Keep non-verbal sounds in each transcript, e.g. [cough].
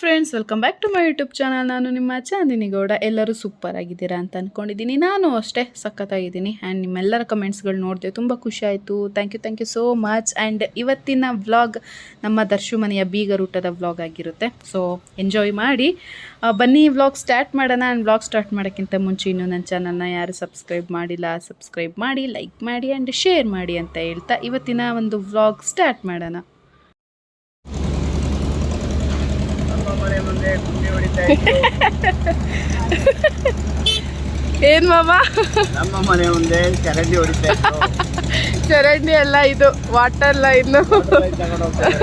Friends welcome back to my YouTube channel ನಾನು ನಿಮ್ಮ ಚಾಂದಿನಿ ಗೌಡ. ಎಲ್ಲರೂ ಸೂಪರ್ ಆಗಿದ್ದೀರಾ ಅಂತ ಅಂದ್ಕೊಂಡಿದ್ದೀನಿ ನಾನು ಅಷ್ಟೇ ಸಖತ್ತಾಗಿದ್ದೀನಿ ಆ್ಯಂಡ್ ನಿಮ್ಮೆಲ್ಲರ ಕಮೆಂಟ್ಸ್ಗಳು ನೋಡಿದೆ ತುಂಬ ಖುಷಿ ಆಯಿತು. Thank you thank you so much and ಇವತ್ತಿನ ವ್ಲಾಗ್ ನಮ್ಮ ದರ್ಶು ಮನೆಯ ಬೀಗರೂಟದ ವ್ಲಾಗ್ ಆಗಿರುತ್ತೆ. ಸೊ ಎಂಜಾಯ್ ಮಾಡಿ. ಬನ್ನಿ ವ್ಲಾಗ್ ಸ್ಟಾರ್ಟ್ ಮಾಡೋಣ. ಆ್ಯಂಡ್ ವ್ಲಾಗ್ ಸ್ಟಾರ್ಟ್ ಮಾಡೋಕ್ಕಿಂತ ಮುಂಚೆ ಇನ್ನೂ ನನ್ನ ಚಾನಲ್ನ ಯಾರು ಸಬ್ಸ್ಕ್ರೈಬ್ ಮಾಡಿಲ್ಲ ಸಬ್ಸ್ಕ್ರೈಬ್ ಮಾಡಿ ಲೈಕ್ ಮಾಡಿ ಆ್ಯಂಡ್ ಶೇರ್ ಮಾಡಿ ಅಂತ ಹೇಳ್ತಾ ಇವತ್ತಿನ ಒಂದು ವ್ಲಾಗ್ ಸ್ಟಾರ್ಟ್ ಮಾಡೋಣ ನಮ್ಮ ಮನೆ ಮುಂದೆ ಗುಂಡಿ ಹೊಡಿತಾ ಇತ್ತು [laughs] ಏನು ಮಾಮ? ನಮ್ಮ ಮನೆ ಮುಂದೆ ಚರಂಡಿ ಹೊಡಿತಾ [laughs] ಚರಂಡಿ ಎಲ್ಲ ಇದು ವಾಟರ್ ಲೈನು [laughs] ತಗೊಂಡು ಹೋಗ್ತಾರೆ.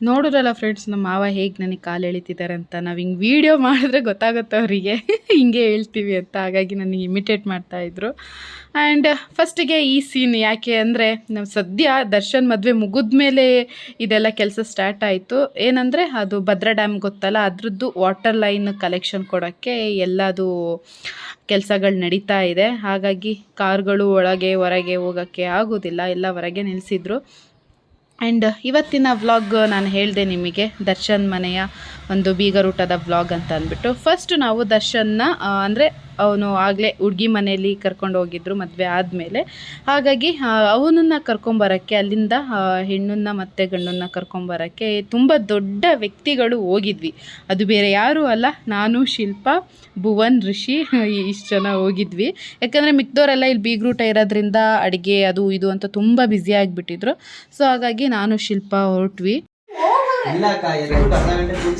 ನೋಡಿದ್ರಲ್ಲ ಫ್ರೆಂಡ್ಸ್ ನಮ್ಮ ಮಾವ ಹೇಗೆ ನನಗೆ ಕಾಲು ಎಳಿತಿದ್ದಾರೆ ಅಂತ. ನಾವು ಹಿಂಗೆ ವೀಡಿಯೋ ಮಾಡಿದ್ರೆ ಗೊತ್ತಾಗುತ್ತೆ ಅವರಿಗೆ. [laughs] ಹಿಂಗೆ ಹೇಳ್ತೀವಿ ಅಂತ. ಹಾಗಾಗಿ ನನಗೆ ಇಮಿಟೇಟ್ ಮಾಡ್ತಾ ಇದ್ರು. ಆ್ಯಂಡ್ ಫಸ್ಟಿಗೆ ಈ ಸೀನ್ ಯಾಕೆ ಅಂದರೆ, ನಾವು ಸದ್ಯ ದರ್ಶನ್ ಮದುವೆ ಮುಗಿದ್ಮೇಲೆ ಇದೆಲ್ಲ ಕೆಲಸ ಸ್ಟಾರ್ಟ್ ಆಯಿತು. ಏನಂದರೆ, ಅದು ಭದ್ರಾ ಡ್ಯಾಮ್ ಗೊತ್ತಲ್ಲ, ಅದರದ್ದು ವಾಟರ್ ಲೈನ್ ಕಲೆಕ್ಷನ್ ಕೊಡೋಕ್ಕೆ ಎಲ್ಲದು ಕೆಲಸಗಳು ನಡೀತಾ ಇದೆ. ಹಾಗಾಗಿ ಕಾರ್ಗಳು ಒಳಗೆ, ಹೊರಗೆ ಹೋಗೋಕ್ಕೆ ಆಗೋದಿಲ್ಲ. ಎಲ್ಲ ಹೊರಗೆ ನಿಲ್ಲಿಸಿದ್ರು ಆ್ಯಂಡ್ ಇವತ್ತಿನ ವ್ಲಾಗ್ ನಾನು ಹೇಳಿದೆ ನಿಮಗೆ ದರ್ಶನ್ ಮನೆಯ ಒಂದು ಬೀಗರೂಟದ ವ್ಲಾಗ್ ಅಂತ ಅಂದ್ಬಿಟ್ಟು. ಫಸ್ಟ್ ನಾವು ದರ್ಶನ್ನ ಅಂದರೆ ಅವನು ಆಗಲೇ ಹುಡುಗಿ ಮನೆಯಲ್ಲಿ ಕರ್ಕೊಂಡು ಹೋಗಿದ್ರು ಮದುವೆ ಆದಮೇಲೆ. ಹಾಗಾಗಿ ಅವನನ್ನು ಕರ್ಕೊಂಬರೋಕ್ಕೆ, ಅಲ್ಲಿಂದ ಹೆಣ್ಣನ್ನು ಹೆಣ್ಣನ್ನ ಮತ್ತು ಗಂಡನ್ನ ಕರ್ಕೊಂಬರೋಕ್ಕೆ ತುಂಬ ದೊಡ್ಡ ವ್ಯಕ್ತಿಗಳು ಹೋಗಿದ್ವಿ. ಅದು ಬೇರೆ ಯಾರೂ ಅಲ್ಲ, ನಾನು, ಶಿಲ್ಪ, ಭುವನ್ ಋಷಿ ಇಷ್ಟು ಜನ ಹೋಗಿದ್ವಿ. ಯಾಕಂದರೆ ಮಿಕ್ದವರೆಲ್ಲ ಇಲ್ಲಿ ಬೀಗ್ರೂಟ ಇರೋದ್ರಿಂದ ಅಡುಗೆ ಅದು ಇದು ಅಂತ ತುಂಬ ಬ್ಯುಸಿ ಆಗಿಬಿಟ್ಟಿದ್ರು. ಸೊ ಹಾಗಾಗಿ ನಾನು ಶಿಲ್ಪ ಹೊರಟ್ವಿ.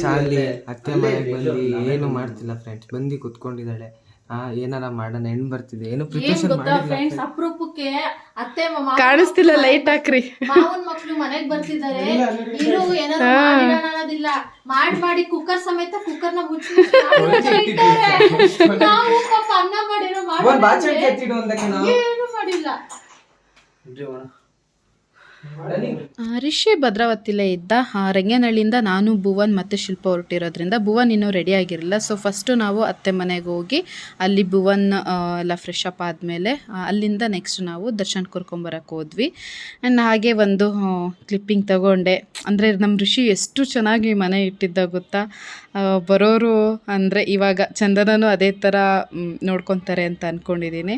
ಚಾರ್ಲಿ ಅತ್ತೆ ಮನೆಗೆ ಬಂದು ಏನು ಮಾಡ್ತಿಲ್ಲ ಫ್ರೆಂಡ್ಸ್ ಬಂದು ಕುತ್ಕೊಂಡಿದ್ದಾಳೆ. ಆ ಏನಾರ ಮಾಡೋಣ ಹೆಣ್ಣು ಬರ್ತಿದೆ. ಏನು ಪ್ರಿಪರೇಷನ್ ಮಾಡಿಲ್ಲ ಅಪರೂಪಕ್ಕೆ ಅತ್ತೆ ಮಾವ ಕಾಣಿಸ್ತಿಲ್ಲ ಲೈಟ್ ಹಾಕ್ರಿ. ಮಾವನ್ ಮಕ್ಳು ಮನೆಗ್ ಬರ್ತಿದ್ದಾರೆ. ಇರು ಏನಾದ್ರು ಮಾಡಿಡೋಣ ಅನ್ನೋದಿಲ್ಲ. ಮಾಡ್ ಮಾಡಿ ಕುಕ್ಕರ್ ಸಮೇತ ಕುಕ್ಕರ್ನ ಮುಚ್ಚಿ ನಾವು ಪಾಪ ಅನ್ನ ಮಾಡಿರೋ ಮಾಡಿ ಏನು ಮಾಡಿಲ್ಲ. ರಿಷಿ ಭದ್ರಾವತಿಲೇ ಇದ್ದ ರಂಗನಹಳ್ಳಿಯಿಂದ ನಾನು, ಭುವನ್ ಮತ್ತು ಶಿಲ್ಪ ಹೊರಟಿರೋದ್ರಿಂದ ಭುವನ್ ಇನ್ನೂ ರೆಡಿ ಆಗಿರಲಿಲ್ಲ. ಸೊ ಫಸ್ಟು ನಾವು ಅತ್ತೆ ಮನೆಗೆ ಹೋಗಿ ಅಲ್ಲಿ ಭುವನ್ ಎಲ್ಲ ಫ್ರೆಶ್ ಅಪ್ ಆದಮೇಲೆ ಅಲ್ಲಿಂದ ನೆಕ್ಸ್ಟ್ ನಾವು ದರ್ಶನ್ ಕರ್ಕೊಂಬರಕ್ಕೆ ಹೋದ್ವಿ. ಆ್ಯಂಡ್ ಹಾಗೆ ಒಂದು ಕ್ಲಿಪ್ಪಿಂಗ್ ತಗೊಂಡೆ. ಅಂದರೆ ನಮ್ಮ ಋಷಿ ಎಷ್ಟು ಚೆನ್ನಾಗಿ ಮನೆ ಇಟ್ಟಿದ್ದ ಗೊತ್ತಾ? ಬರೋರು ಅಂದರೆ ಇವಾಗ ಚಂದನನು ಅದೇ ಥರ ನೋಡ್ಕೊತಾರೆ ಅಂತ ಅಂದ್ಕೊಂಡಿದ್ದೀನಿ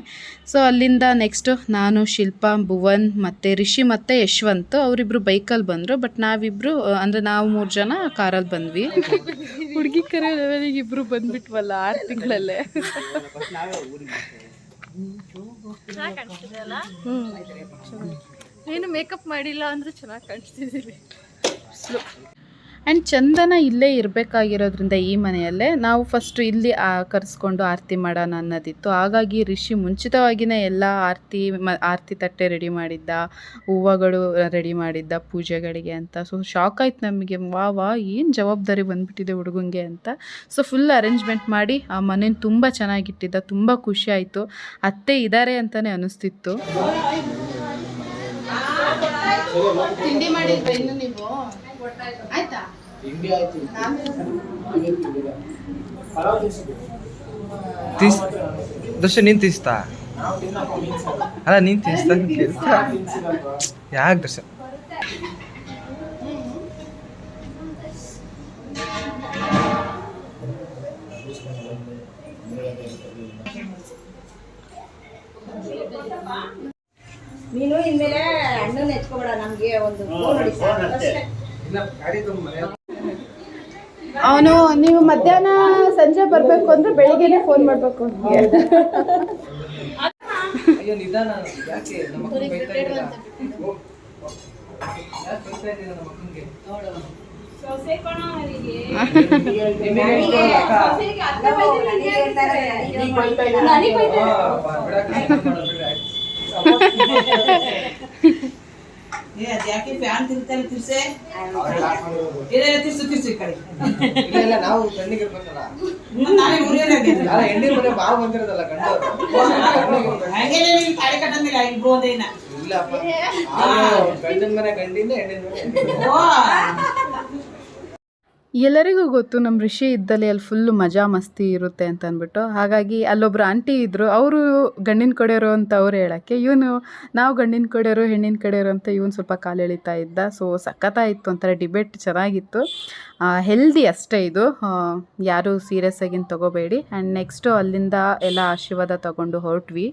ಸೊ ಅಲ್ಲಿಂದ ನೆಕ್ಸ್ಟು ನಾನು ಶಿಲ್ಪ ಭುವನ್ ಮತ್ತು ರಿಷಿ ಮತ್ತು ಯಶವಂತ್ ಅವರಿಬ್ಬರು ಬೈಕಲ್ಲಿ ಬಂದರು. ಬಟ್ ನಾವಿಬ್ಬರು ಅಂದರೆ ನಾವು ಮೂರು ಜನ ಕಾರಲ್ಲಿ ಬಂದ್ವಿ. ಹುಡುಗಿ ಕರೆ ಲೆವೆಲಿಗೆ ಇಬ್ಬರು ಬಂದ್ಬಿಟ್ವಲ್ಲ ಆರು ತಿಂಗಳಲ್ಲೇ? [laughs] ಏನು ಮೇಕಪ್ ಮಾಡಿಲ್ಲ ಅಂದ್ರೆ ಚೆನ್ನಾಗಿ ಕಾಣಿಸ್ತಿದೀವಿ ಆ್ಯಂಡ್ ಚಂದನ ಇಲ್ಲೇ ಇರಬೇಕಾಗಿರೋದ್ರಿಂದ ಈ ಮನೆಯಲ್ಲೇ ನಾವು ಫಸ್ಟು ಇಲ್ಲಿ ಕರೆಸ್ಕೊಂಡು ಆರತಿ ಮಾಡೋಣ ಅನ್ನೋದಿತ್ತು. ಹಾಗಾಗಿ ರಿಷಿ ಮುಂಚಿತವಾಗಿಯೇ ಎಲ್ಲ ಆರತಿ, ಮ, ಆರತಿ ತಟ್ಟೆ ರೆಡಿ ಮಾಡಿದ್ದ, ಹೂವುಗಳು ರೆಡಿ ಮಾಡಿದ್ದ ಪೂಜೆಗಳಿಗೆ ಅಂತ. ಸೊ ಶಾಕ್ ಆಯ್ತು ನಮಗೆ. ವಾ ವಾ, ಏನು ಜವಾಬ್ದಾರಿ ಬಂದುಬಿಟ್ಟಿದೆ ಹುಡುಗಂಗೆ ಅಂತ. ಸೊ ಫುಲ್ ಅರೇಂಜ್ಮೆಂಟ್ ಮಾಡಿ ಆ ಮನೇನ ತುಂಬ ಚೆನ್ನಾಗಿಟ್ಟಿದ್ದ, ತುಂಬ ಖುಷಿ ಆಯಿತು. ಅತ್ತೆ ಇದ್ದಾರೆ ಅಂತಲೇ ಅನಿಸ್ತಿತ್ತು. ತಿಂಡಿ ಮಾಡಿದ್ರೆ ಇನ್ನು ನೀವು? ಆಯ್ತಾ ದರ್ಶನ್ ನೀನ್ ತೀಸ್ತಾ ಅಲ್ಲ ನಿಂತ ತೀಸ್ತಾ ಯಾಕೆ ದರ್ಶನ್? ನೀನು ಇನ್ಮೇಲೆ ಹಣ್ಣು ಹೆಚ್ಕೋಬೇಡ ನಮ್ಗೆ ಒಂದು ಫೋನ್ ಹೊಡಿತಾ. ಅವನು ನೀವು ಮಧ್ಯಾಹ್ನ ಸಂಜೆ ಬರಬೇಕು ಅಂದ್ರೆ ಬೆಳಿಗ್ಗೆನೆ ಫೋನ್ ಮಾಡಬೇಕು ಅಯ್ಯೋ ನಿಧಾನ ಯಾಕೆ ನಮ್ಮ ಅಕ್ಕಂಗೆ ತಿರ್ಸೆ? ಇದ್ದೀರಾ? ತಿರ್ಸು ನೀನ್ ಬಿಡಿ, ಆಯ್ತು. ಇಲ್ಲ ಇಲ್ಲ ನಾವು ಕಣ್ಣಿಗೆ ಇರ್ಬೇಕಲ್ಲ. ಅಲ್ಲ ಹೆಣ್ಣಿನ ಮನೆ ಬಾವು ಬಂದಿರೋದಲ್ಲ ಗಂಡು ಇಲ್ಲಪ್ಪ. ಗಂಡಿನ ಮನೆ ಗಂಡಿಂದ ಹೆಣ್ಣಿನ ಮನೆ. ಎಲ್ಲರಿಗೂ ಗೊತ್ತು ನಮ್ಮ ಋಷಿ ಇದ್ದಲ್ಲಿ ಅಲ್ಲಿ ಫುಲ್ಲು ಮಜಾ ಮಸ್ತಿ ಇರುತ್ತೆ ಅಂತ ಅಂದ್ಬಿಟ್ಟು. ಹಾಗಾಗಿ ಅಲ್ಲೊಬ್ರು ಆಂಟಿ ಇದ್ದರು ಅವರು ಗಂಡಿನ ಕಡೆಯವರು ಅಂತ ಅವ್ರು ಹೇಳೋಕ್ಕೆ ಇವನು ನಾವು ಗಂಡಿನ ಕಡೆಯವರು ಹೆಣ್ಣಿನ ಕಡೆಯವರು ಅಂತ ಇವನು ಸ್ವಲ್ಪ ಕಾಲು ಎಳಿತಾ ಇದ್ದ. ಸೊ ಸಖತ್ತಾಯಿತ್ತು ಒಂಥರ ಡಿಬೇಟ್ ಚೆನ್ನಾಗಿತ್ತು. ಹೆಲ್ದಿ ಅಷ್ಟೇ ಇದು. ಯಾರು ಸೀರಿಯಸ್ ಆಗಿನ ತಗೋಬೇಡಿ. ಆ್ಯಂಡ್ ನೆಕ್ಸ್ಟು ಅಲ್ಲಿಂದ ಎಲ್ಲ ಆಶೀರ್ವಾದ ತಗೊಂಡು ಹೊರಟ್ವಿ.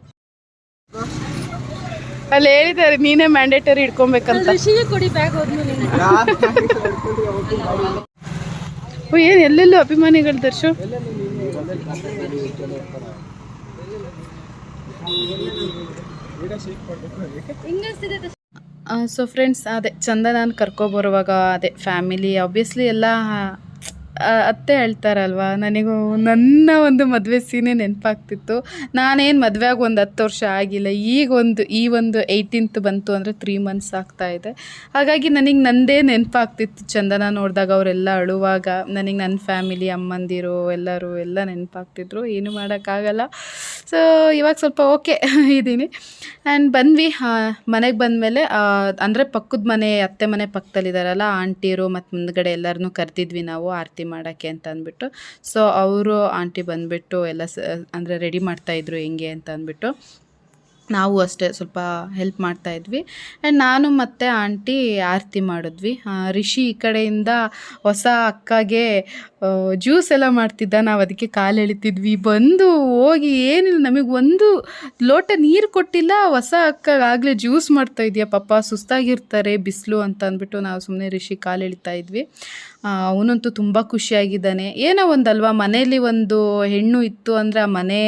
ಅಲ್ಲಿ ಹೇಳಿದ್ದಾರೆ ನೀನೇ ಮ್ಯಾಂಡೇಟರಿ ಇಟ್ಕೊಬೇಕಂತ ಕೊಡಿ ಬ್ಯಾಗ್ ಹೋದ್ಮೇಲೆ. ಓ ಏನು ಎಲ್ಲೆಲ್ಲೂ ಅಭಿಮಾನಿಗಳು ದರ್ಶು? ಸೊ ಫ್ರೆಂಡ್ಸ್ ಅದೇ ಚಂದನಾನ್ ಕರ್ಕೊಬರುವಾಗ ಅದೇ ಫ್ಯಾಮಿಲಿ ಆಬ್ವಿಯಸ್ಲಿ ಎಲ್ಲ ಅತ್ತೆ ಹೇಳ್ತಾರಲ್ವ, ನನಗೂ ನನ್ನ ಒಂದು ಮದುವೆ ಸೀನೆ ನೆನಪಾಗ್ತಿತ್ತು. ನಾನೇನು ಮದುವೆ ಆಗಿ ಒಂದು ಹತ್ತು ವರ್ಷ ಆಗಿಲ್ಲ, ಈಗ ಒಂದು, ಈ ಒಂದು ಏಯ್ಟೀನ್ತ್ ಬಂತು ಅಂದರೆ ತ್ರೀ ಮಂತ್ಸ್ ಆಗ್ತಾ ಇದೆ. ಹಾಗಾಗಿ ನನಗೆ ನಂದೇ ನೆನಪಾಗ್ತಿತ್ತು ಚಂದನ ನೋಡಿದಾಗ ಅವರೆಲ್ಲ ಅಳುವಾಗ, ನನಗೆ ನನ್ನ ಫ್ಯಾಮಿಲಿ ಅಮ್ಮಂದಿರು, ಎಲ್ಲರೂ ಎಲ್ಲ ನೆನಪಾಗ್ತಿದ್ರು, ಏನು ಮಾಡೋಕ್ಕಾಗಲ್ಲ ಸೊ ಇವಾಗ ಸ್ವಲ್ಪ ಓಕೆ ಇದ್ದೀನಿ ಆ್ಯಂಡ್ ಬಂದ್ವಿ ಮನೆಗೆ ಬಂದಮೇಲೆ ಅಂದರೆ ಪಕ್ಕದ ಮನೆ, ಅತ್ತೆ ಮನೆ ಪಕ್ಕದಲ್ಲಿದ್ದಾರಲ್ಲ ಆಂಟಿರು ಮತ್ತು ಮುಂದ್ಗಡೆ ಎಲ್ಲರನ್ನೂ ಕರೆದಿದ್ವಿ ನಾವು, ಆರತಿ ಮಾಡೋಕ್ಕೆ ಅಂತ ಅಂದ್ಬಿಟ್ಟು. ಸೊ ಅವರು ಆಂಟಿ ಬಂದುಬಿಟ್ಟು ಎಲ್ಲ ಸ, ಅಂದರೆ ರೆಡಿ ಮಾಡ್ತಾಯಿದ್ರು ಹೆಂಗೆ ಅಂತ ಅಂದ್ಬಿಟ್ಟು. ನಾವು ಅಷ್ಟೇ ಸ್ವಲ್ಪ ಹೆಲ್ಪ್ ಮಾಡ್ತಾಯಿದ್ವಿ ಆ್ಯಂಡ್ ನಾನು ಮತ್ತು ಆಂಟಿ ಆರತಿ ಮಾಡಿದ್ವಿ. ರಿಷಿ ಈ ಕಡೆಯಿಂದ ಹೊಸ ಅಕ್ಕಗೆ ಜ್ಯೂಸ್ ಎಲ್ಲ ಮಾಡ್ತಿದ್ದ. ನಾವು ಅದಕ್ಕೆ ಕಾಲು ಎಳಿತಿದ್ವಿ. ಬಂದು ಹೋಗಿ ಏನಿಲ್ಲ, ನಮಗೆ ಒಂದು ಲೋಟ ನೀರು ಕೊಟ್ಟಿಲ್ಲ. ಹೊಸ ಅಕ್ಕಗಾಗಲೇ ಜ್ಯೂಸ್ ಮಾಡ್ತಾ ಇದೆಯಾ ಪಾಪ ಸುಸ್ತಾಗಿರ್ತಾರೆ, ಬಿಸಿಲು ಅಂತ ಅಂದ್ಬಿಟ್ಟು ನಾವು ಸುಮ್ಮನೆ ರಿಷಿ ಕಾಲು ಎಳಿತಾ ಇದ್ವಿ. ಅವನಂತೂ ತುಂಬ ಖುಷಿಯಾಗಿದ್ದಾನೆ. ಏನೋ ಒಂದಲ್ವಾ, ಮನೆಯಲ್ಲಿ ಒಂದು ಹೆಣ್ಣು ಇತ್ತು ಅಂದರೆ ಆ ಮನೆ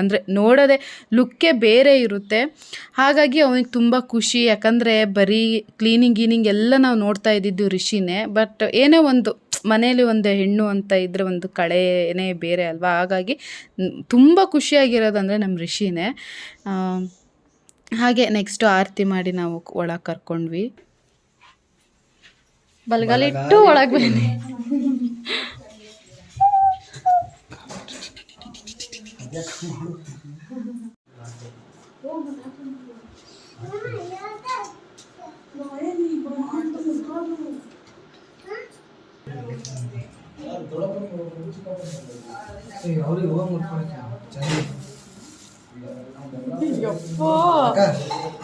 ಅಂದರೆ ನೋಡೋದೇ ಲುಕ್ಕೇ ಬೇರೆ ಇರುತ್ತೆ. ಹಾಗಾಗಿ ಅವನಿಗೆ ತುಂಬ ಖುಷಿ. ಯಾಕಂದರೆ ಬರೀ ಕ್ಲೀನಿಂಗ್ ಗೀನಿಂಗ್ ಎಲ್ಲ ನಾವು ನೋಡ್ತಾ ಇದ್ದಿದ್ದು ರಿಷಿನೇ. ಬಟ್ ಏನೇ ಒಂದು ಮನೇಲಿ ಒಂದು ಹೆಣ್ಣು ಅಂತ ಇದ್ದರೆ ಒಂದು ಕಳೆನೇ ಬೇರೆ ಅಲ್ವಾ? ಹಾಗಾಗಿ ತುಂಬ ಖುಷಿಯಾಗಿರೋದಂದರೆ ನಮ್ಮ ಋಷಿನೇ ಹಾಗೆ ನೆಕ್ಸ್ಟು ಆರತಿ ಮಾಡಿ ನಾವು ಒಳಗೆ ಕರ್ಕೊಂಡ್ವಿ. ಬಲಗಾಲಿಟ್ಟು ಒಳಗೆ ಬನ್ನಿ. ಅವ್ರಿಗೆ ಹೋಗಿ ಮುಟ್ಕೊಳಕ್ಕೆ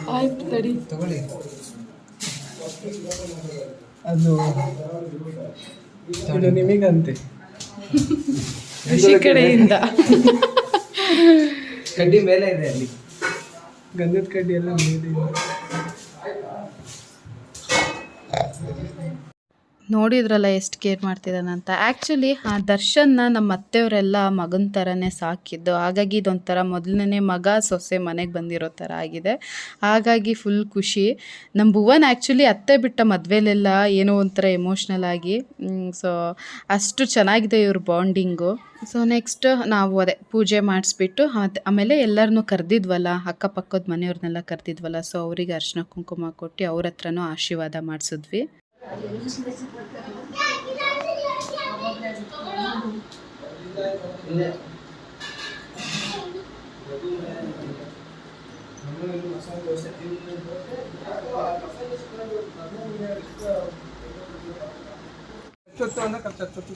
ಆಯ್ತು ತಡಿ. ತಗೊಳ್ಳಿ. ಅದು ಇದು ನಿಮಗಂತೆ. ಋಷಿ ಕಡೆಯಿಂದ. ಕಡ್ಡಿ ಮೇಲೆ ಇದೆ ಅಲ್ಲಿ. ಗಂಧದ ಕಡ್ಡಿ ಎಲ್ಲ ಮೇಲೆ ಇದೆ. ನೋಡಿದ್ರಲ್ಲ ಎಷ್ಟು ಕೇರ್ ಮಾಡ್ತಿದ್ದಾನಂತ. ಆ್ಯಕ್ಚುಲಿ ಆ ದರ್ಶನ್ನ ನಮ್ಮ ಅತ್ತೆಯವರೆಲ್ಲ ಮಗನ ಥರನೇ ಸಾಕಿದ್ದು. ಹಾಗಾಗಿ ಇದೊಂಥರ ಮೊದಲನೇ ಮಗ ಸೊಸೆ ಮನೆಗೆ ಬಂದಿರೋ ಥರ ಆಗಿದೆ. ಹಾಗಾಗಿ ಫುಲ್ ಖುಷಿ. ನಮ್ಮ ಭುವನ್ ಆ್ಯಕ್ಚುಲಿ ಅತ್ತೆ ಬಿಟ್ಟ ಮದುವೆಲೆಲ್ಲ ಏನೋ ಒಂಥರ ಎಮೋಷ್ನಲ್ ಆಗಿ ಸೊ ಅಷ್ಟು ಚೆನ್ನಾಗಿದೆ ಇವ್ರ ಬಾಂಡಿಂಗು ಸೊ ನೆಕ್ಸ್ಟ್ ನಾವು ಅದೇ ಪೂಜೆ ಮಾಡಿಸ್ಬಿಟ್ಟು ಅದು ಆಮೇಲೆ ಎಲ್ಲರನ್ನೂ ಕರೆದಿದ್ವಲ್ಲ, ಅಕ್ಕಪಕ್ಕದ ಮನೆಯವ್ರನ್ನೆಲ್ಲ ಕರೆದಿದ್ವಲ್ಲ ಸೊ ಅವರಿಗೆ ಅರ್ಶಿನ ಕುಂಕುಮ ಕೊಟ್ಟು ಅವ್ರ ಹತ್ರನೂ ಆಶೀರ್ವಾದ ಮಾಡಿಸಿದ್ವಿ.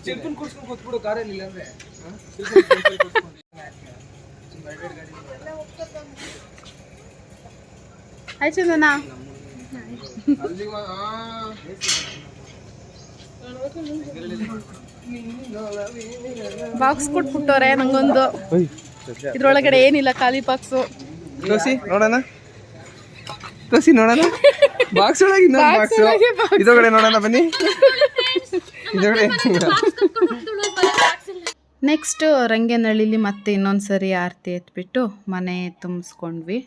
ಚಿಲ್ಪನ್ ಕೂರ್ಸ್ಕೊಂಡು ಕೂತ್ಬಿಡು ಕಾರಲ್ಲಿ ಇಲ್ಲ ಅಂದ್ರೆ ಆಯ್ತು. ಚಂದನಾ. ಬಾಕ್ಸ್ ಕೊಟ್ಬಿಟ್ಟವ್ರೆ ನಂಗೊಂದು. ಇದ್ರೊಳಗಡೆ ಏನಿಲ್ಲ ಖಾಲಿ ಬಾಕ್ಸ್. ತೋಸಿ ನೋಡೋಣ? ತೋಸಿ ನೋಡೋಣ? ಬಾಕ್ಸ್ ಒಳಗೆ ಇನ್ನೊಂದು ಬಾಕ್ಸ್ ಇದೊಳಗಡೆ ನೋಡೋಣ ಬನ್ನಿ. ನೆಕ್ಸ್ಟು ನೆಕ್ಸ್ಟ್ ರಂಗನಹಳ್ಳಿಲಿ ಮತ್ತೆ ಇನ್ನೊಂದು ಸರಿ ಆರತಿ ಎತ್ಬಿಟ್ಟು ಮನೆ ತುಂಬಿಸ್ಕೊಂಡ್ವಿ.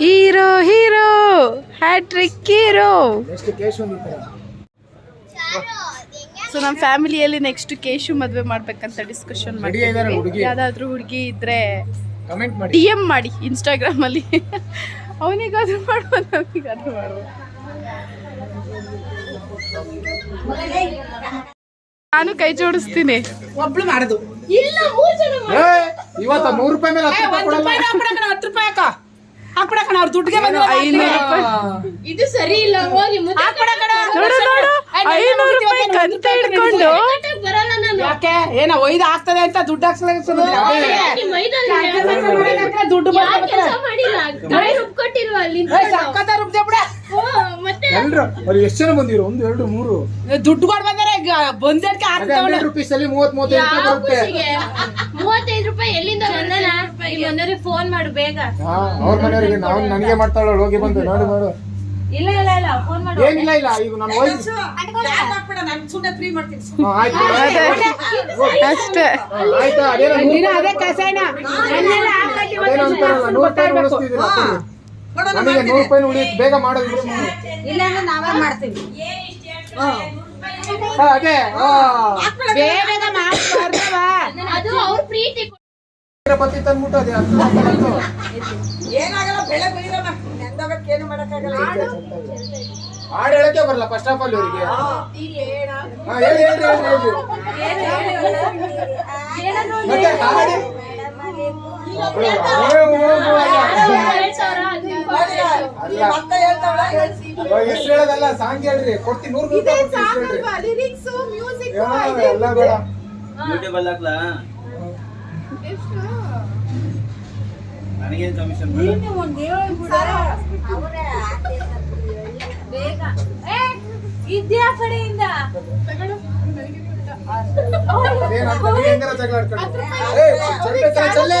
Hero hero hattrick hero. So ನಮ್ಮ ಫ್ಯಾಮಿಲಿಯಲ್ಲಿ ನೆಕ್ಸ್ಟ್ ಕೇಶು ಮದುವೆ ಮಾಡ್ಬೇಕಂತ ಡಿಸ್ಕಷನ್ ಮಾಡಿ ಯಾವ್ದಾದ್ರು ಹುಡುಗಿ ಇದ್ರೆ ಕಮೆಂಟ್ ಮಾಡಿ. ಡಿ ಎಂ ಮಾಡಿ ಇನ್ಸ್ಟಾಗ್ರಾಮಲ್ಲಿ ಅವನಿಗಾದ್ರೂ ಮಾಡುವ ನಮಗಾದ್ರೂ ಮಾಡುವ. ನಾನು ಕೈ ಜೋಡಿಸ್ತೀನಿ. ಒಬ್ಳು ಮಾಡುದು. ಇವತ್ತ ನೂರು ರೂಪಾಯಿ ಮೇಲೆ ಹತ್ತು ರೂಪಾಯಿ ಕೊಡಲ್ಲ. ಹತ್ತು ರೂಪಾಯಿ ಕಣ ಅವ್ರ ದುಡ್ಡಿಗೆ ಇದು ಸರಿ ಇಲ್ಲ ಹೋಗಿ ಐನೂರು ರೂಪಾಯಿ ಕಂತ ಹಿಡ್ಕೊಂಡು ಬರಲ್ಲ ನಾನು. ಯಾಕೆ? ಏನ ಒಯ್ದು ಆಗ್ತದೆ ಅಂತ ದುಡ್ಡು ಕೆಲ್ಸ ಮಾಡಿಲ್ಲ? ಅಲ್ಲಿ ಸಕ್ಕತ್ತ ರುಬ್ದೆ ಬಿಡ. ಮತ್ತೆ? ಎಲ್ರು ಅವ್ರು ಎಷ್ಟು ಜನ ಬಂದಿರು ಒಂದು ಎರಡು ಮೂರು. ದುಡ್ಡು ಕೊಡ್ ಬಂದಾರೆ ಬಂದೇಟ್ಕೆ ಅದೇ ಹಾಕ್ತಾವಳೆ ಹಂಡ್ರೆಡ್ ರುಪೀಸ್ ಅಲ್ಲಿ ಮೂವತ್ ಮೂವತ್ತೈದು ರೂಪಾಯಿ ಬರುತ್ತೆ ಮೂವತ್ತೈದು ರೂಪಾಯಿ ಎಲ್ಲಿಂದ ಬಂದನ ನಿಮ್ಮ ಮನೆಯವ್ರಿಗೆ ಫೋನ್ ಮಾಡು ಬೇಗ ಹಾ ಅವ್ರ ಮನೆಯವರಿಗೆ ನಾವು ನನಗೆ ಮಾಡ್ತಾಳ ಹೋಗಿ ಬಂದು ನೋಡು ನೋಡು ಇಲ್ಲ ಇಲ್ಲ ಇಲ್ಲ ಫೋನ್ ಮಾಡು ಏನಿಲ್ಲ ಇಲ್ಲ ಈಗ ನಾನು ಹೋಯ್ತು ನಾನು ಸುಮ್ಮನೆ ಫ್ರೀ ಮಾಡ್ತೀನಿ ಆಯ್ತು ಅಷ್ಟೇ ಹಾ, ಆಯ್ತಾ ಅದೇನೋ ಅದೇ ಕಸಾಯನ ನನ್ನೆಲ್ಲ ಹಾಕಿ ಅದೇನೋ ನೂರು ರೂಪಾಯಿ ಉಳಿಸ್ತಿದ್ದೀರಾ ನಮಗೆ ನೂರು ರೂಪಾಯಿ ಉಳಿಯುತ್ತೆ ಬೇಗ ಮಾಡೋದು ಇಲ್ಲ ನಾವೇ ಮಾಡ್ತೀವಿ ಅದೇ ಬೇಗ ಮಾಡ್ಬಾರ್ದವ ಅದು ಅವ್ರ ಪ್ರೀತಿ ಪತಿ ತಂದ್ಬಿಟ್ಟು ಅದೇ ಏನಾಗಲ್ಲ ಬೆಳೆ ಬೆಳಿರಮ್ಮ ನೆಂದೋಗಕ್ಕೆ ಏನು ಮಾಡಕ್ಕಾಗಲ್ಲ ಹಾಡು ಹೇಳಕ್ಕೆ ಬರಲ್ಲ ಫಸ್ಟ್ ಆಫ್ ಆಲ್ ಇವರಿಗೆ ಮತ್ತೆ ಹಾಡಿ ಅಲ್ಲ. ಸಾಂಗ್ ಹೇಳ್ರಿ. ಕೊಡ್ತೀನಿ ನೂರು ಎಷ್ಟು ಹೇಳ್ರಿ. ಯಾ, ಎಲ್ಲ ಬೇಡ. ಯೂಟ್ಯೂಬ್ ಅಲ್ಲಿ ಹಾಕ್ಲಾ? ನನಗೇನ್ ಕಮಿಷನ್ ಇದ್ಯಾ ಕಡೆಯಿಂದ. ಜಗಳ ಆಡ್ಕೊಳ್ಳಿ. ಏ, ಚಲ್ಲೆ. ಚಲ್ಲೆ.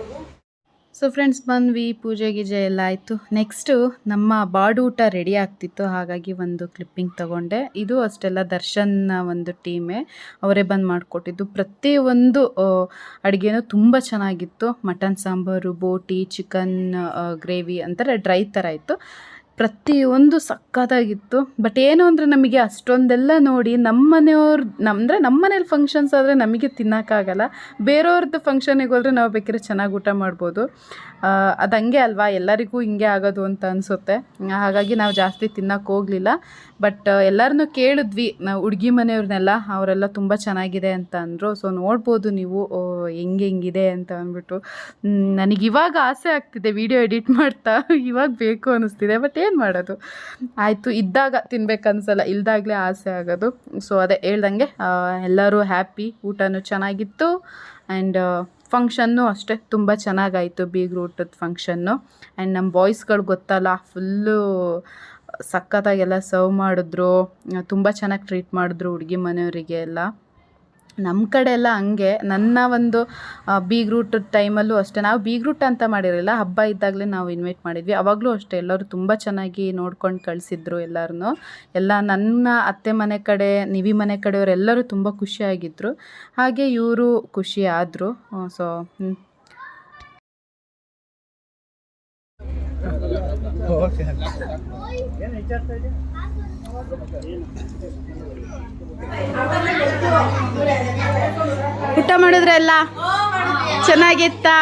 ಸೊ ಫ್ರೆಂಡ್ಸ್ ಬಂದ್ವಿ ಪೂಜೆ ಗೀಜೆ ಎಲ್ಲ ಆಯಿತು. ನೆಕ್ಸ್ಟು ನಮ್ಮ ಬಾಡೂಟ ರೆಡಿ ಆಗ್ತಿತ್ತು. ಹಾಗಾಗಿ ಒಂದು ಕ್ಲಿಪ್ಪಿಂಗ್ ತಗೊಂಡೆ. ಇದು ಅಷ್ಟೆಲ್ಲ ದರ್ಶನ್ನ ಒಂದು ಟೀಮೇ ಅವರೇ ಬಂದು ಮಾಡಿಕೊಟ್ಟಿದ್ದು. ಪ್ರತಿಯೊಂದು ಅಡುಗೆನೂ ತುಂಬ ಚೆನ್ನಾಗಿತ್ತು. ಮಟನ್ ಸಾಂಬಾರು, ಬೋಟಿ ಚಿಕನ್ ಗ್ರೇವಿ ಅಂತಾರೆ ಡ್ರೈ ಥರ ಇತ್ತು. ಪ್ರತಿಯೊಂದು ಸಕ್ಕತ್ತಾಗಿತ್ತು ಬಟ್ ಏನು ಅಂದರೆ ನಮಗೆ ಅಷ್ಟೊಂದೆಲ್ಲ ನೋಡಿ ನಮ್ಮ ಮನೆಯವ್ರ ಅಂದರೆ ನಮ್ಮ ಮನೇಲಿ ಫಂಕ್ಷನ್ಸ್ ಆದರೆ ನಮಗೆ ತಿನ್ನೋಕ್ಕಾಗಲ್ಲ. ಬೇರೆಯವ್ರದ್ದು ಫಂಕ್ಷನಿಗೆ ಹೋದರೆ ನಾವು ಬೇಕಿದ್ರೆ ಚೆನ್ನಾಗಿ ಊಟ ಮಾಡ್ಬೋದು. ಅದು ಹಂಗೆ ಅಲ್ವಾ? ಎಲ್ಲರಿಗೂ ಹಿಂಗೆ ಆಗೋದು ಅಂತ ಅನಿಸುತ್ತೆ. ಹಾಗಾಗಿ ನಾವು ಜಾಸ್ತಿ ತಿನ್ನೋಕೆ ಹೋಗಲಿಲ್ಲ. ಬಟ್ ಎಲ್ಲರನ್ನೂ ಕೇಳಿದ್ವಿ ನಾವು ಹುಡುಗಿ ಮನೆಯವ್ರನ್ನೆಲ್ಲ, ಅವರೆಲ್ಲ ತುಂಬ ಚೆನ್ನಾಗಿದೆ ಅಂತ ಅಂದರು. ಸೊ ನೋಡ್ಬೋದು ನೀವು ಹೆಂಗೆ ಹೆಂಗಿದೆ ಅಂತ ಅಂದ್ಬಿಟ್ಟು. ನನಗೆ ಇವಾಗ ಆಸೆ ಆಗ್ತಿದೆ ವಿಡಿಯೋ ಎಡಿಟ್ ಮಾಡ್ತಾ. [laughs] ಇವಾಗ ಬೇಕು ಅನ್ನಿಸ್ತಿದೆ ಬಟ್ ಏನು ಮಾಡೋದು? ಆಯಿತು, ಇದ್ದಾಗ ತಿನ್ಬೇಕು ಅನ್ಸಲ್ಲ ಇಲ್ದಾಗಲೇ ಆಸೆ ಆಗೋದು. ಸೊ ಅದೇ ಹೇಳ್ದಂಗೆ ಎಲ್ಲರೂ ಹ್ಯಾಪಿ ಊಟನೂ ಚೆನ್ನಾಗಿತ್ತು. ಆ್ಯಂಡ್ ಫಂಕ್ಷನ್ನು ಅಷ್ಟೇ, ತುಂಬ ಚೆನ್ನಾಗಾಯಿತು ಬೀಗ್ರ ಊಟದ ಫಂಕ್ಷನ್ನು ಆ್ಯಂಡ್ ನಮ್ಮ ಬಾಯ್ಸ್ಗಳು ಗೊತ್ತಲ್ಲ ಫುಲ್ಲು ಸಖತ್ತಾಗೆಲ್ಲ ಸರ್ವ್ ಮಾಡಿದ್ರು, ತುಂಬ ಚೆನ್ನಾಗಿ ಟ್ರೀಟ್ ಮಾಡಿದ್ರು ಹುಡುಗಿ ಮನೆಯವರಿಗೆ ಎಲ್ಲ. ನಮ್ಮ ಕಡೆ ಎಲ್ಲ ಹಂಗೆ. ನನ್ನ ಒಂದು ಬೀಗ್ರೂಟದ ಟೈಮಲ್ಲೂ ಅಷ್ಟೇ. ನಾವು ಬೀಗ್ರೂಟ್ ಅಂತ ಮಾಡಿರಲಿಲ್ಲ, ಹಬ್ಬ ಇದ್ದಾಗಲೇ ನಾವು ಇನ್ವೈಟ್ ಮಾಡಿದ್ವಿ. ಅವಾಗಲೂ ಅಷ್ಟೇ, ಎಲ್ಲರೂ ತುಂಬ ಚೆನ್ನಾಗಿ ನೋಡ್ಕೊಂಡು ಕಳಿಸಿದ್ರು ಎಲ್ಲರನ್ನೂ ಎಲ್ಲ ನನ್ನ ಅತ್ತೆ ಮನೆ ಕಡೆ, ನಿವಿ ಮನೆ ಕಡೆಯವರೆಲ್ಲರೂ ತುಂಬ ಖುಷಿಯಾಗಿದ್ದರು ಹಾಗೆ ಇವರು ಖುಷಿ ಆದರು ಸೊ ಊಟ ಮಾಡಿದ್ರೆ ಎಲ್ಲ? ಚೆನ್ನಾಗಿತ್ತಾ?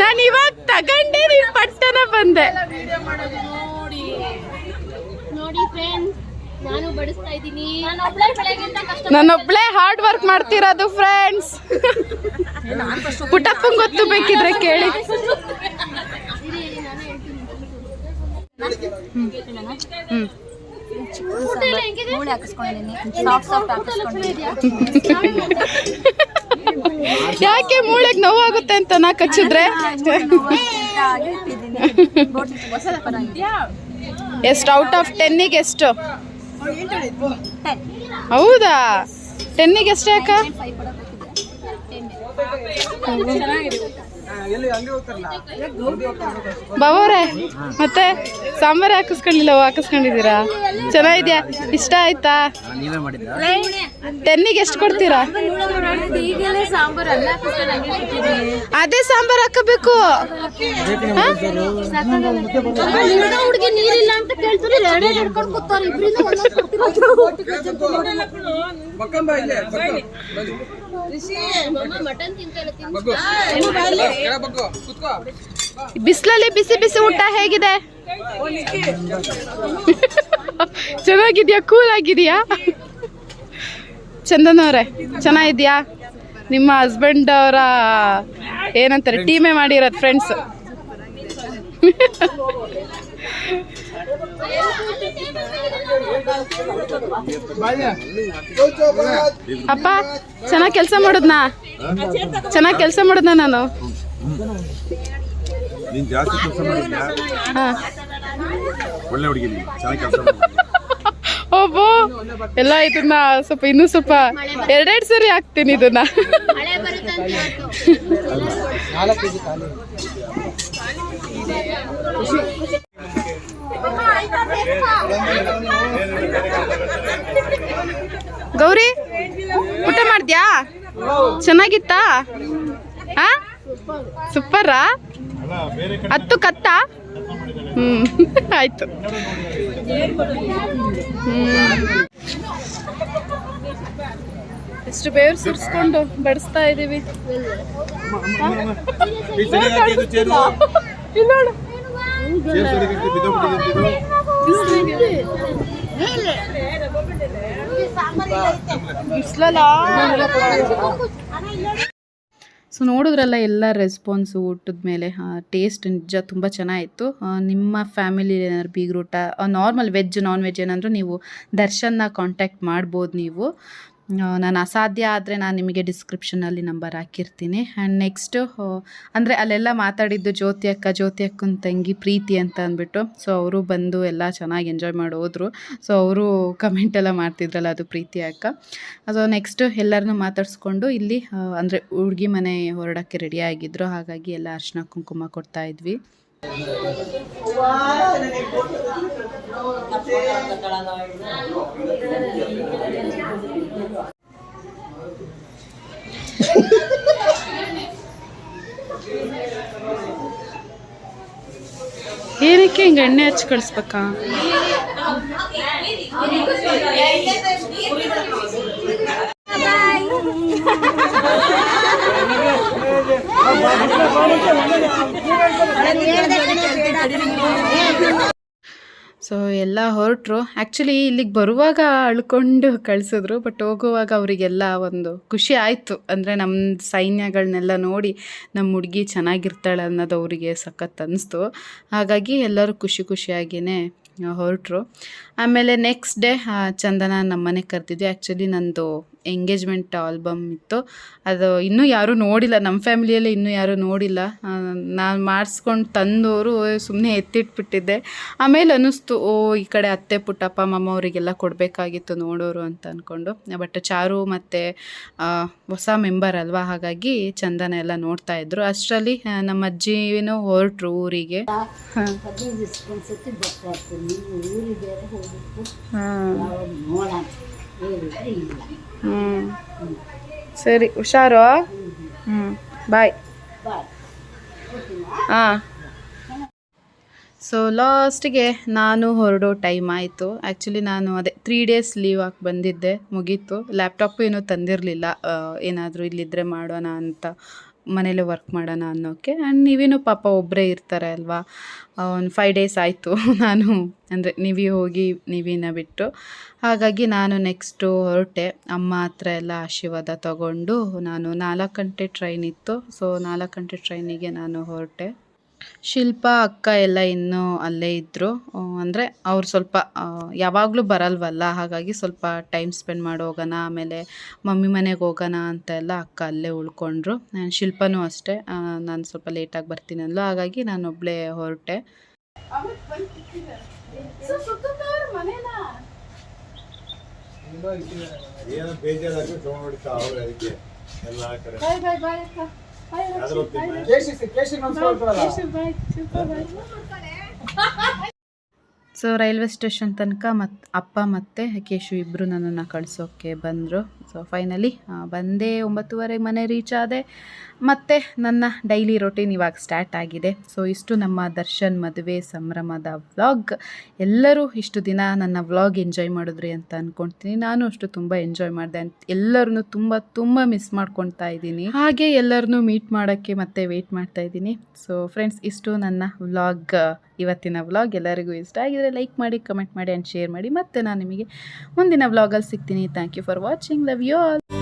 ನಾನು ಇವಾಗ ತಗೊಂಡೆ ನೀನು ಪಟ್ಟನ ಬಂದೆ. ನೋಡಿ. ಫ್ರೆಂಡ್ಸ್ ನಾನು ಬಡಿಸ್ತಾ ಇದ್ದೀನಿ. ನಾನು ಒಬ್ಳೆ ಬೆಳಗ್ಗೆಯಿಂದ ಕಷ್ಟ ನಾನೊಬ್ಳೆ ಹಾರ್ಡ್ ವರ್ಕ್ ಮಾಡ್ತಿರೋದು ಫ್ರೆಂಡ್ಸ್ ಪುಟ್ಟಪ್ಪಂಗ್ ಗೊತ್ತು ಬೇಕಿದ್ರೆ ಕೇಳಿ. ಯಾಕೆ ಮೂಳೆಗೆ ನೋವಾಗುತ್ತೆ ಅಂತ ನಾ ಕಚ್ಚಿದ್ರೆ? ಎಷ್ಟು ಔಟ್ ಆಫ್ ಟೆನ್ನಿಗೆ ಎಷ್ಟು? ಹೌದಾ? ಟೆನ್ನಿಗೆ ಎಷ್ಟೇ ಅಕ್ಕ? ಬಾವವ್ರೆ ಮತ್ತೆ ಸಾಂಬಾರ್ ಹಾಕಿಸ್ಕೊಂಡಿಲ್ಲ ಹಾಕಿಸ್ಕೊಂಡಿದ್ದೀರಾ? ಚೆನ್ನಾಗಿದ್ಯಾ? ಇಷ್ಟ ಆಯ್ತಾ? ಟೆನ್ನಿಗೆ ಎಷ್ಟು ಕೊಡ್ತೀರಾ? ಅದೇ ಸಾಂಬಾರ್ ಹಾಕಬೇಕು. ಮಟನ್ ತಿಂತಾಳೆ ಬಿಸಿಲಲ್ಲಿ ಬಿಸಿ ಬಿಸಿ ಊಟ ಹೇಗಿದೆ? ಚೆನ್ನಾಗಿದ್ಯಾ? ಕೂಲ್ ಆಗಿದೆಯಾ? ಚಂದನ್ ಅವರೇ, ಚೆನ್ನಾಗಿದ್ಯಾ? ನಿಮ್ಮ ಹಸ್ಬೆಂಡ್ ಅವರ, ಏನಂತಾರೆ, ಟೀಮೇ ಮಾಡಿರೋದು ಫ್ರೆಂಡ್ಸ್ ಅಪ್ಪ, ಚೆನ್ನಾಗಿ ಕೆಲಸ ಮಾಡೋದ್ನಾ? ಚೆನ್ನಾಗಿ ಕೆಲಸ ಮಾಡೋದ್ನಾ ನಾನು? ನೀನ್ ಜಾಸ್ತಿ ಕೆಲಸ ಮಾಡಿದ್ಯಾ? ಹಾ. ಒಳ್ಳೆ ಹುಡುಗಿ ನೀನು ಚೆನ್ನಾಗಿ ಕೆಲಸ ಮಾಡಿದ್ಯಾ ಒಬ್ಬೋ ಎಲ್ಲ ಇದನ್ನ ಸ್ವಲ್ಪ ಇನ್ನೂ ಸ್ವಲ್ಪ ಎರಡೆರಡು ಸರಿ ಹಾಕ್ತೀನಿ ಇದನ್ನ. ಮಳೆ ಬರುತ್ತೆ ಅಂತ ಇವತ್ತು ಗೌರಿ ಊಟ ಮಾಡ್ದ್ಯಾ? ಚೆನ್ನಾಗಿತ್ತಾ? ಹಾ? ಸೂಪರಾ ಹತ್ತು ಕತ್ತ? ಹ್ಮ್. [laughs] ಆಯ್ತು. ಇಷ್ಟು ಎಷ್ಟು ಬೇರು ಸುರಿಸ್ಕೊಂಡು ಬಡಿಸ್ತಾ ಇದೀವಿ. [laughs] ನೋಡು ಸೊ ನೋಡಿದ್ರಲ್ಲ ಎಲ್ಲ ರೆಸ್ಪಾನ್ಸು ಊಟದ ಮೇಲೆ ಟೇಸ್ಟ್ ನಿಜ ತುಂಬ ಚೆನ್ನಾಗಿತ್ತು. ನಿಮ್ಮ ಫ್ಯಾಮಿಲಿ ಏನಾದ್ರು ಬೀಗ್ರೂಟ ನಾರ್ಮಲ್ ವೆಜ್ ನಾನ್ ವೆಜ್ ಏನಾದರೂ ನೀವು ದರ್ಶನ್ನ ಕಾಂಟ್ಯಾಕ್ಟ್ ಮಾಡ್ಬೋದು ನೀವು. ನಾನು ಅಸಾಧ್ಯ ಆದರೆ ನಾನು ನಿಮಗೆ ಡಿಸ್ಕ್ರಿಪ್ಷನಲ್ಲಿ ನಂಬರ್ ಹಾಕಿರ್ತೀನಿ. ಆ್ಯಂಡ್ ನೆಕ್ಸ್ಟು ಅಂದರೆ ಅಲ್ಲೆಲ್ಲ ಮಾತಾಡಿದ್ದು ಜ್ಯೋತಿ ಅಕ್ಕ, ಜ್ಯೋತಿ ಅಕ್ಕನ ತಂಗಿ ಪ್ರೀತಿ ಅಂತ ಅಂದ್ಬಿಟ್ಟು. ಸೊ ಅವರು ಬಂದು ಎಲ್ಲ ಚೆನ್ನಾಗಿ ಎಂಜಾಯ್ ಮಾಡಿ ಹೋದರು ಸೊ ಅವರು ಕಮೆಂಟ್ ಎಲ್ಲ ಮಾಡ್ತಿದ್ರಲ್ಲ, ಅದು ಪ್ರೀತಿ ಅಕ್ಕ. ಸೊ ನೆಕ್ಸ್ಟು ಎಲ್ಲರನ್ನೂ ಮಾತಾಡಿಸ್ಕೊಂಡು ಇಲ್ಲಿ ಅಂದರೆ ಹುಡುಗಿ ಮನೆ ಹೊರಡೋಕ್ಕೆ ರೆಡಿ ಆಗಿದ್ದರು ಹಾಗಾಗಿ ಎಲ್ಲ ಅರ್ಶಿನ ಕುಂಕುಮ ಕೊಡ್ತಾ ಇದ್ವಿ. ಏನಕ್ಕೆ ಹಿಂಗೆ ಎಣ್ಣೆ ಹಚ್ಚಿ ಕಳಿಸ್ಬೇಕಾ ಸೊ ಎಲ್ಲ ಹೊರಟ್ರು. ಆ್ಯಕ್ಚುಲಿ ಇಲ್ಲಿಗೆ ಬರುವಾಗ ಅಳ್ಕೊಂಡು ಕಳಿಸಿದ್ರು ಬಟ್ ಹೋಗುವಾಗ ಅವರಿಗೆಲ್ಲ ಒಂದು ಖುಷಿ ಆಯಿತು. ಅಂದರೆ ನಮ್ಮ ಸೈನ್ಯಗಳನ್ನೆಲ್ಲ ನೋಡಿ ನಮ್ಮ ಹುಡುಗಿ ಚೆನ್ನಾಗಿರ್ತಾಳೆ ಅನ್ನೋದು ಅವರಿಗೆ ಸಖತ್ ಅನ್ನಿಸ್ತು ಹಾಗಾಗಿ ಎಲ್ಲರೂ ಖುಷಿ ಖುಷಿಯಾಗಿಯೇ ಹೊರಟ್ರು. ಆಮೇಲೆ ನೆಕ್ಸ್ಟ್ ಡೇ ಚಂದನ ನಮ್ಮನೆ ಕರೆದಿದ್ವಿ ಆ್ಯಕ್ಚುಲಿ ನಂದು ಎಂಗೇಜ್ಮೆಂಟ್ ಆಲ್ಬಮ್ ಇತ್ತು. ಅದು ಇನ್ನೂ ಯಾರೂ ನೋಡಿಲ್ಲ. ನಮ್ಮ ಫ್ಯಾಮಿಲಿಯಲ್ಲಿ ಇನ್ನೂ ಯಾರೂ ನೋಡಿಲ್ಲ. ನಾನು ಮಾಡಿಸ್ಕೊಂಡು ತಂದವರು ಸುಮ್ಮನೆ ಎತ್ತಿಟ್ಬಿಟ್ಟಿದ್ದೆ. ಆಮೇಲೆ ಅನ್ನಿಸ್ತು, ಓ, ಈ ಕಡೆ ಅತ್ತೆ ಪುಟ್ಟಪ್ಪ ಮಮ್ಮ ಅವರಿಗೆಲ್ಲ ಕೊಡಬೇಕಾಗಿತ್ತು ನೋಡೋರು ಅಂತ ಅಂದ್ಕೊಂಡು ಬಟ್ ಚಾರು ಮತ್ತು ಹೊಸ ಮೆಂಬರ್ ಅಲ್ವಾ? ಹಾಗಾಗಿ ಚಂದನ ಎಲ್ಲ ನೋಡ್ತಾ ಇದ್ರು. ಅಷ್ಟರಲ್ಲಿ ನಮ್ಮ ಅಜ್ಜಿನೂ ಹೊರಟ್ರು ಊರಿಗೆ. ಹಾಂ. ಹ್ಞೂ ಸರಿ, ಹುಷಾರು? ಹ್ಞೂ ಬಾಯ್ ಹಾಂ. ಸೊ ಲಾಸ್ಟಿಗೆ ನಾನು ಹೊರಡೋ ಟೈಮ್ ಆಯಿತು. ಆ್ಯಕ್ಚುಲಿ ನಾನು ಅದೇ ತ್ರೀ ಡೇಸ್ ಲೀವ್ ಹಾಕಿ ಬಂದಿದ್ದೆ, ಮುಗೀತು. ಲ್ಯಾಪ್ಟಾಪು ಏನೂ ತಂದಿರಲಿಲ್ಲ. ಏನಾದರೂ ಇಲ್ಲಿದ್ದರೆ ಮಾಡೋಣ ಅಂತ. ಮನೇಲಿ ವರ್ಕ್ ಮಾಡೋಣ ಅನ್ನೋಕ್ಕೆ ಆ್ಯಂಡ್ ನೀವೇನು ಪಾಪ ಒಬ್ಬರೇ ಇರ್ತಾರೆ ಅಲ್ವಾ? ಒಂದು ಫೈವ್ ಡೇಸ್ ಆಯಿತು ನಾನು. ಅಂದರೆ ನೀವಿ ಹೋಗಿ ನೀವಿನ ಬಿಟ್ಟು. ಹಾಗಾಗಿ ನಾನು ನೆಕ್ಸ್ಟು ಹೊರಟೆ. ಅಮ್ಮ ಹತ್ರ ಎಲ್ಲ ಆಶೀರ್ವಾದ ತಗೊಂಡು ನಾನು ನಾಲ್ಕು ಗಂಟೆ ಟ್ರೈನ್ ಇತ್ತು. ಸೊ ನಾಲ್ಕು ಗಂಟೆ ಟ್ರೈನಿಗೆ ನಾನು ಹೊರಟೆ. ಶಿಲ್ಪ ಅಕ್ಕ ಎಲ್ಲ ಇನ್ನೂ ಅಲ್ಲೇ ಇದ್ದರು ಅಂದರೆ ಅವ್ರು ಸ್ವಲ್ಪ ಯಾವಾಗಲೂ ಬರಲ್ವಲ್ಲ? ಹಾಗಾಗಿ ಸ್ವಲ್ಪ ಟೈಮ್ ಸ್ಪೆಂಡ್ ಮಾಡಿ ಹೋಗೋಣ ಆಮೇಲೆ ಮಮ್ಮಿ ಮನೆಗೆ ಹೋಗೋಣ ಅಂತ ಎಲ್ಲ ಅಕ್ಕ ಅಲ್ಲೇ ಉಳ್ಕೊಂಡ್ರು. ನಾನು ಶಿಲ್ಪನೂ ಅಷ್ಟೇ. ನಾನು ಸ್ವಲ್ಪ ಲೇಟಾಗಿ ಬರ್ತೀನಿ ಅಂದ್ಲು ಹಾಗಾಗಿ ನಾನು ಒಬ್ಬಳೇ ಹೊರಟೆ. ಏನೋ ಬೇಜಾರಾಗಿ ತಗೊಂಡ್ಬಿಡ್ತಾ ಅವ್ರು ಅದಕ್ಕೆ. ಎಲ್ಲ ಕಡೆ. ಕೇಶಿ ಕೇಶಿ ನಮಸ್ಕಾರ ಸೊ ರೈಲ್ವೆ ಸ್ಟೇಷನ್ ತನಕ ಮತ್ತು ಅಪ್ಪ ಮತ್ತು ಕೇಶು ಇಬ್ಬರು ನನ್ನನ್ನು ಕಳಿಸೋಕ್ಕೆ ಬಂದರು. ಸೊ ಫೈನಲಿ ಬಂದೆ ಒಂಬತ್ತುವರೆಗೆ ಮನೆ ರೀಚ್ ಆದೆ. ಮತ್ತು ನನ್ನ ಡೈಲಿ ರೊಟೀನ್ ಇವಾಗ ಸ್ಟಾರ್ಟ್ ಆಗಿದೆ. ಸೊ ಇಷ್ಟು ನಮ್ಮ ದರ್ಶನ್ ಮದುವೆ, ಸಂಭ್ರಮದ ವ್ಲಾಗ್ ಎಲ್ಲರೂ ಇಷ್ಟು ದಿನ ನನ್ನ ವ್ಲಾಗ್ ಎಂಜಾಯ್ ಮಾಡಿದ್ರಿ ಅಂತ ಅಂದ್ಕೊಳ್ತೀನಿ ನಾನು ಅಷ್ಟು ತುಂಬ ಎಂಜಾಯ್ ಮಾಡಿದೆ ಅಂತ ಎಲ್ಲರನ್ನೂ ತುಂಬ ತುಂಬ ಮಿಸ್ ಮಾಡ್ಕೊಳ್ತಾ ಇದ್ದೀನಿ. ಹಾಗೆ ಎಲ್ಲರನ್ನೂ ಮೀಟ್ ಮಾಡೋಕ್ಕೆ ಮತ್ತೆ ವೆಯ್ಟ್ ಮಾಡ್ತಾ ಇದ್ದೀನಿ. ಸೊ ಫ್ರೆಂಡ್ಸ್ ಇಷ್ಟು ನನ್ನ ವ್ಲಾಗ್ ಇವತ್ತಿನ ವ್ಲಾಗ್ ಎಲ್ಲರಿಗೂ ಇಷ್ಟ ಆಗಿದ್ರೆ ಲೈಕ್ ಮಾಡಿ, ಕಮೆಂಟ್ ಮಾಡಿ ಆ್ಯಂಡ್ ಶೇರ್ ಮಾಡಿ. ಮತ್ತೆ ನಾನು ನಿಮಗೆ ಮುಂದಿನ ವ್ಲಾಗಲ್ಲಿ ಸಿಗ್ತೀನಿ. Thank you for watching love you all